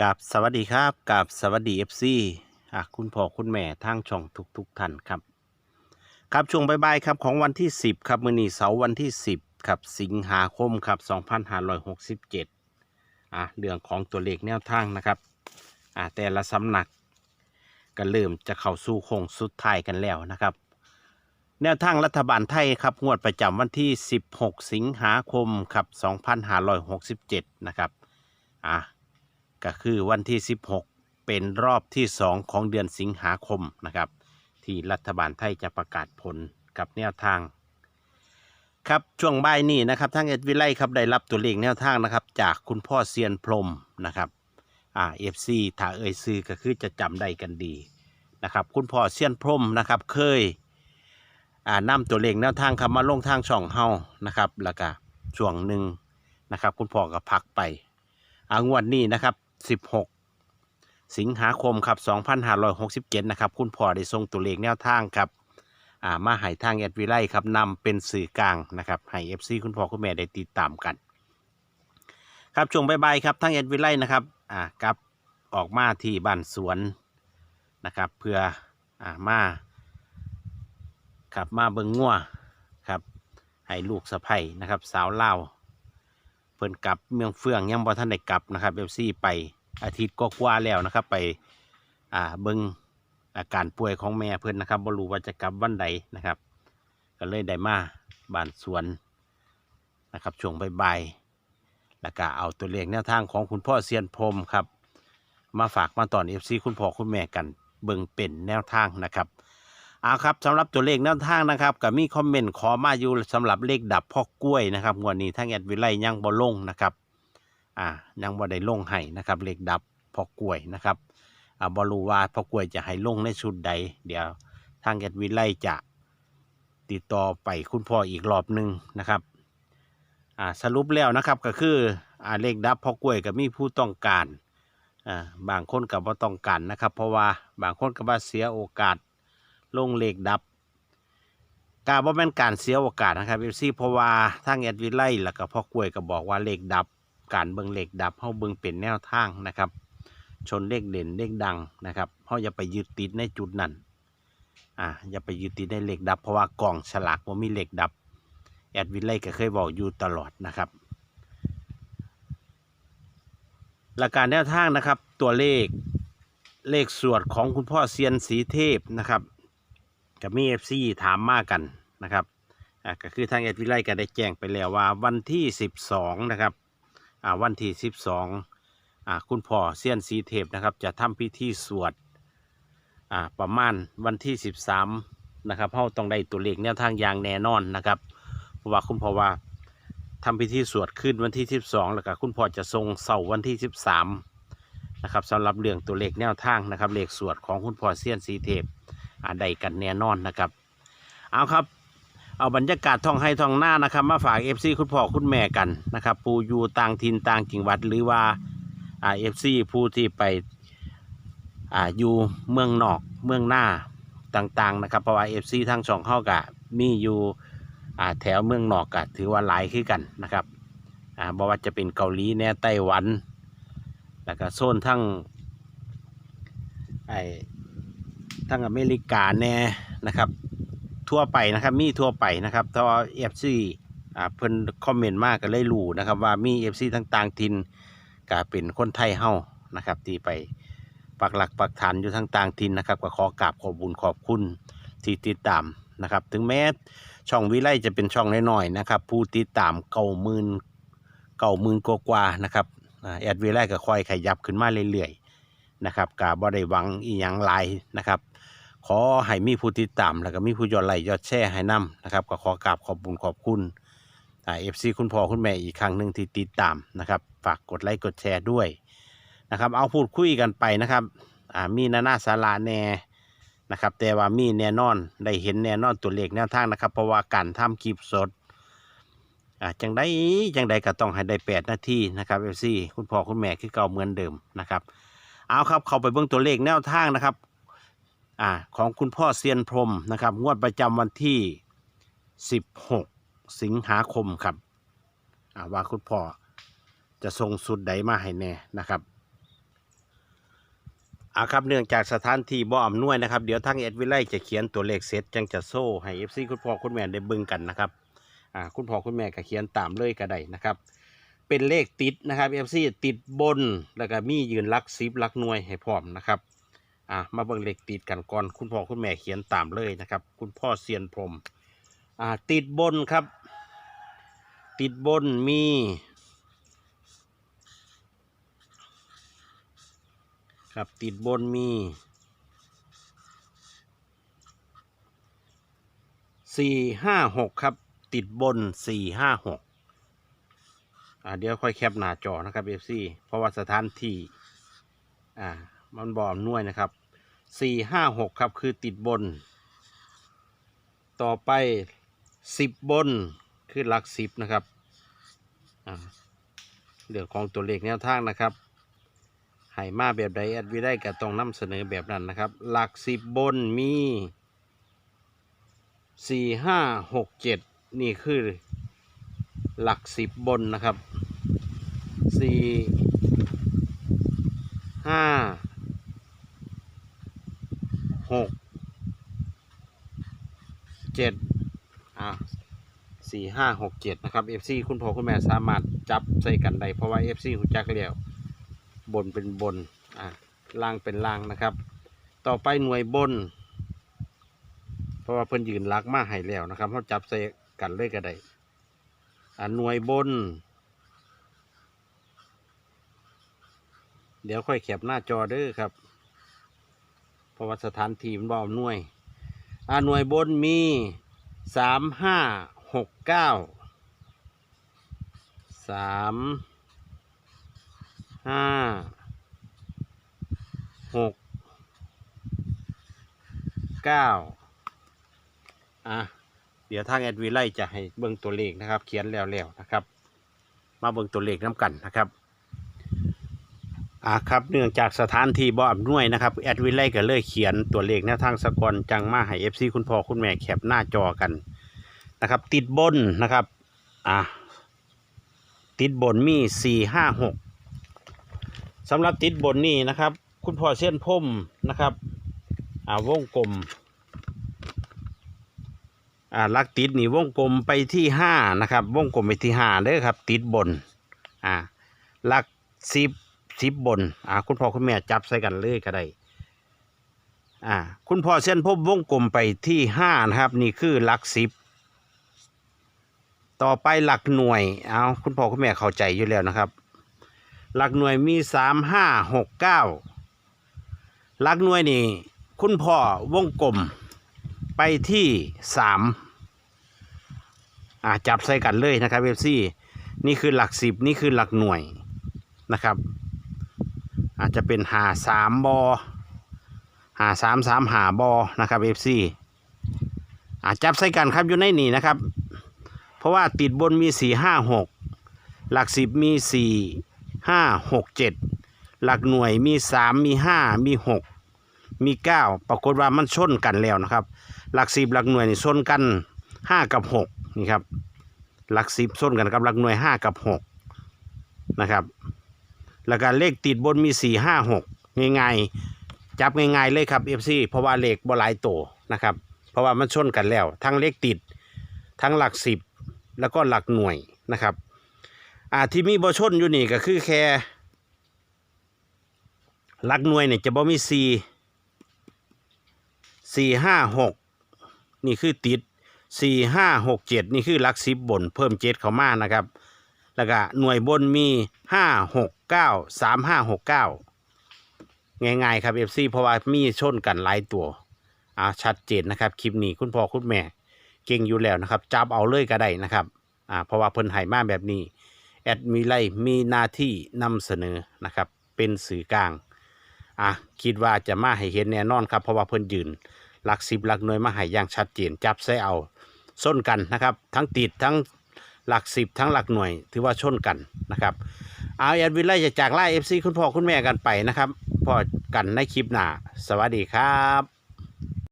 กับสวัสดีครับกับสวัสดีเอฟซีคุณพ่อคุณแม่ทางช่องทุกทุกๆท่านครับ ครับช่วงบ่ายๆครับของวันที่ 10 ครับมือนีเสาร์วันที่ 10ครับสิงหาคมครับ2567อะเรื่องของตัวเลขแนวทางนะครับอะแต่ละสำนักก็เริ่มจะเข้าสู่โค้งสุดท้ายกันแล้วนะครับ แนวทางรัฐบาลไทยครับงวดประจำวันที่ 16 สิงหาคมครับ2567นะครับอะ ก็คือวันที่ 16 เป็นรอบที่ 2 ของเดือนสิงหาคมนะครับ ที่รัฐบาลไทยจะประกาศผลกับแนวทาง ครับช่วงบ่ายนี้นะครับทางเอ็ดวิไลครับได้รับตัวเลขแนวทางนะครับ จากคุณพ่อเซียนพรมนะครับอ่าเอฟซีถ้าเอ่ยซื้อก็คือจะจำได้กันดีนะครับ คุณพ่อเซียนพรมนะครับเคยอ่านำตัวเลขแนวทางครับมาลงทางช่องเฮานะครับแล้วก็ช่วงหนึ่งนะครับ คุณพ่อก็พักไปอางวดนี้นะครับ 16 สิงหาคมครับ2567 นะครับ คุณพ่อได้ส่งตัวเลขแนวทางครับอ่ามาให้ทางแอดวิไลครับนำเป็นสื่อกลางนะครับให้ FC คุณพ่อคุณแม่ได้ติดตามกัน ครับช่วงบ่ายๆครับทางแอดวิไลนะครับอ่ากับออกมาที่บ้านสวนนะครับ เพื่ออ่ามาครับมาเบิงงัวครับให้ลูกสะใภ้นะครับ สาวเล่า พิ่นกลับเมืองเฟืองยังบ่ทันได้กลับนะครับเอฟซีไปอาทิตย์ก็กว่าแล้วนะครับ ไปอ่าเบิ่งอาการป่วยของแม่เพิ่อนนะครับบ่รู้ว่าจะกลับวันใดนะครับ ก็เลยได้มาบานสวนนะครับช่วงบ่ายๆแล้วก็เอาตัวเลขแนวทางของคุณพ่อเซียนพรมครับ มาฝากมาตอนเอฟซีคุณพ่อคุณแม่กันเบิ่งเป็นแนวทางนะครับ เอาครับสำหรับตัวเลขแนวทางนะครับก็มีคอมเมนต์ขอมาอยู่สำหรับเลขดับพ่อกล้วยนะครับงวดนี้ทั้งแอดวิไลยังบ่ลงนะครับอ่ายังบ่ได้ลงให้นะครับเลขดับพ่อกล้วยนะครับอ่าบ่รู้ว่าพ่อกล้วยจะให้ลงในชุดใด เดี๋ยวทางแอดวิไลจะติดต่อไปคุณพ่ออีกรอบหนึ่งนะครับอ่าสรุปแล้วนะครับก็คืออ่าเลขดับพ่อกล้วยก็มีผู้ต้องการอ่าบางคนก็บ่ต้องการนะครับ เพราะว่าบางคนก็ว่าเสียโอกาส ลงเลขดับกาบ่แม่นการเสียโอกาสนะครับเอฟซีเพราะว่าทางแอดวิไลแล้วก็พ่อกล้วยก็บอกว่าเลขดับ การเบิ่งเลขดับเฮาเบิ่งเป็นแนวทางนะครับ ชนเลขเด่นเลขดังนะครับเฮาอย่าไปยึดติดในจุดนั้นอ่าอย่าไปยึดติดในเลขดับ เพราะว่ากล่องฉลากบ่ามีเลขดับแอดวิไลก็เคยบอกอยู่ตลอดนะครับหลักการแนวทางนะครับตัวเลขเลขสวดของคุณพ่อเซียนสีเทพนะครับ กับมีเอฟซีถามมากันนะครับอ่าก็คือทางเอดวิไลก็ได้แจ้งไปแล้วว่าวันที่สิบสองนะครับอ่าวันที่สิบสองอ่าคุณพ่อเซียนสีเทพนะครับจะทำพิธีสวดอ่าประมาณวันที่สิบสามนะครับเขาต้องได้ตัวเลขแนวทางอย่างแน่นอนนะครับเพราะว่าคุณพ่อว่าทำพิธีสวดขึ้นวันที่สิบสองแล้วก็คุณพ่อจะทรงเสาวันที่สิบสามนะครับสำหรับเรื่องตัวเลขแนวทางนะครับเลขสวดของคุณพ่อเซียนสีเทพ อาได้กันแน่นอนนะครับ เอาครับ เอาบรรยากาศท่องให้ท่องหน้านะครับ มาฝากเอฟซีคุณพ่อคุณแม่กันนะครับผู้อยู่ต่างถิ่นต่างจังหวัดหรือว่าอ่าเอฟซีผู้ที่ไปอ่าอยู่เมืองนอกเมืองหน้าต่างๆนะครับเพราะว่าเอฟซีทั้งสองเข้ากะมีอยู่อ่าแถวเมืองนอกกะถือว่าหลายขึ้นกันนะครับอ่าบอกว่าจะเป็นเกาหลีแน่ไต้หวัน แล้วก็โซนทั้งไอ ทั้งอเมริกาแน่นะครับ ทั่วไปนะครับมีทั่วไปนะครับถ้าเอฟซีอ่าเพิ่นคอมเมนต์มากก็เลยรู้นะครับ ว่ามีเอฟซีต่างๆทินก็เป็นคนไทยเฮานะครับ ที่ไปปักหลักปักฐานอยู่ทั้งต่างทินนะครับก็ขอกราบขอบุญขอบคุณที่ติดตามนะครับ ถึงแม้ช่องวิไลจะเป็นช่องน้อยๆนะครับ ผู้ติดตามเก่าหมื่นเก่าหมื่นกว่าๆนะครับแอดเวลก็ค่อยขยับขึ้นมาเรื่อยๆนะครับกาบ่ได้หวังอีหยังหลายนะครับ ขอให้มีผู้ติดตาม แล้วก็มีผู้ยอดไลค์ยอดแชร์ให้นํนะครับก็ขอกราบขอบบุญขอบคุณอ่าเอฟซีคุณพ่อคุณแม่อีกครั้งหนึ่งที่ติดตามนะครับ ฝากกดไลค์กดแชร์ด้วยนะครับ เอาพูดคุยกันไปนะครับอ่ามีนานาสาราแน่นะครับแต่ว่ามีแน่นอนได้เห็นแน่นอนตัวเลขแนวทางนะครับ เพราะว่าการทำคลิปสดอ่าจังได้จังใดก็ต้องให้ได้แปดนาทีนะครับเอฟซีคุณพ่อคุณแม่คือเก่าเหมือนเดิมนะครับ เอาครับเข้าไปเบิ่งตัวเลขแนวทางนะครับ อ่าของคุณพ่อเซียนพรมนะครับ งวดประจำวันที่ 16 สิงหาคมครับอ่าว่าคุณพ่อจะส่งสุดใดมาให้แน่นะครับอ่าครับเนื่องจากสถานที่บ่อำนวยนะครับ เดี๋ยวทางเอ็ดวิไลจะเขียนตัวเลขเสร็จจังจะโซ่ให้เอฟซีคุณพ่อคุณแม่ได้เบิ่งกันนะครับอ่าคุณพ่อคุณแม่ก็เขียนตามเลยก็ได้นะครับ เป็นเลขติดนะครับเอฟซีติดบนแล้วก็มียืนลักสิบลักหน่วยให้พร้อมนะครับ อ่ามาเบิ่งเลขติดกันก่อน คุณพ่อคุณแม่เขียนตามเลยนะครับ คุณพ่อเซียนพรมอ่าติดบนครับ ติดบนมีครับติดบนมีสี่ห้าหกครับ ติดบนสี่ห้าหกอ่าเดี๋ยวค่อยแคปหน้าจอนะครับเอฟซีเพราะว่าสถานที่ อ่า มันบอมน่วยนะครับ สี่ห้าหกครับคือติดบน ต่อไปสิบบนคือหลักสิบนะครับอ่าเรื่องของตัวเลขแนวทางนะครับให้มาแบบใดแอดวิได้ก็ต้องนำเสนอแบบนั้นนะครับ หลักสิบบนมีสี่ห้าหกเจ็ดนี่คือหลักสิบบนนะครับสี่ห้า หกเจ็ดอะสี่ห้าหกเจ็ดนะครับ FC คุณพ่อคุณแม่สามารถจับใส่กันได้เพราะว่า FC หูจักแล้วบนเป็นบนอะล่างเป็นล่างนะครับ ต่อไปหน่วยบน เพราะว่าเพิ่นยืนลักมาให้แล้วนะครับเขาจับใส่กันเลยก็ได้อะหน่วยบนเดี๋ยวค่อยแคปหน้าจอเด้อครับ ราะว่าสถานที่มันบอมหน่วยอะหน่วยบนมีสามห้าหกเก้าสามห้าหกเก้าอะเดี๋ยวทางแอดวีไลจะให้เบิ่งตัวเลขนะครับ เขียนแล้วๆนะครับ มาเบิ่งตัวเลขน้ำกันนะครับ อะครับ เนื่องจากสถานที่บ่อำนวยนะครับ แอดวีไลก็เลยเขียนตัวเลขแนวทางสกอนจังมาให้เอฟซีคุณพ่อคุณแม่แคปหน้าจอกันนะครับ ติดบนนะครับอะติดบนมีสี่ห้าหกสำหรับติดบนนี่นะครับ คุณพ่อเส้นพุ่มนะครับอ่าวงกลมอ่าลักติดนี่วงกลมไปที่ห้านะครับ วงกลมไปที่ห้าเด้อครับ ติดบนอ่าลักสิบ สิบบน อ่า คุณพ่อคุณแม่จับใส่กันเลยก็ได้ อ่า คุณพ่อเส้นพ่มวงกลมไปที่ห้านะครับ นี่คือหลักสิบ ต่อไปหลักหน่วย เอาคุณพ่อคุณแม่เข้าใจอยู่แล้วนะครับ หลักหน่วยมีสามห้าหกเก้าหลักหน่วยนี่ คุณพ่อวงกลมไปที่สามอ่าจับใส่กันเลยนะครับเอฟซีนี่คือหลักสิบนี่คือหลักหน่วยนะครับ อาจจะเป็นหาสามบอหาสามสามหาบอนะครับเอฟซีอ่าจับใส่กันครับอยู่ในนี่นะครับ เพราะว่าติดบนมีสี่ห้าหกหลักสิบมีสี่ห้าหกเจ็ดหลักหน่วยมีสามมีห้ามีหกมีเก้าปรากฏว่ามันชนกันแล้วนะครับ หลักสิบหลักหน่วยนี่ชนกันห้ากับหกนี่ครับหลักสิบชนกันกับหลักหน่วยห้ากับหกนะครับ แล้วก็เลขติดบนมีสี่ห้าหกง่ายๆ จับง่ายๆเลยครับเอฟซีเพราะว่าเลขบหลายโตนะครับ เพราะว่ามันชนกันแล้ว ทั้งเลขติด ทั้งหลักสิบแล้วก็หลักหน่วยนะครับอ่าที่มีบชนอยู่นี่ก็คือแค่หลักหน่วยเนี่ยจะบ่มีสี่สี่ห้าหกนี่คือติดสี่ห้าหกเจ็ดนี่คือหลักสิบบน เพิ่มเจ็ดเข้ามานะครับ แล้วก็หน่วยบนมีห้าหกเก้าสามห้าหกเก้าง่ายๆครับเอฟซีเพราะว่ามีชนกันหลายตัวอ่าชัดเจนนะครับคลิปนี้คุณพ่อคุณแม่เก่งอยู่แล้วนะครับจับเอาเลยก็ได้นะครับอ่าเพราะว่าเพิ่นให้มาแบบนี้แอดมีไลมีหน้าที่นำเสนอนะครับ เป็นสื่อกลางอะคิดว่าจะมาให้เห็นแน่นอนครับเพราะว่าเพิ่นยืนหลักสิบหลักหน่วยมาให้อย่างชัดเจนจับใส่เอาส้นกันนะครับ ทั้งติดทั้ง หลักสิบทั้งหลักหน่วย ถือว่าชนกันนะครับเอาแอดวิไลจะจากไล่เอฟซีคุณพ่อคุณแม่กันไปนะครับพอกันในคลิปหน้า สวัสดีครับ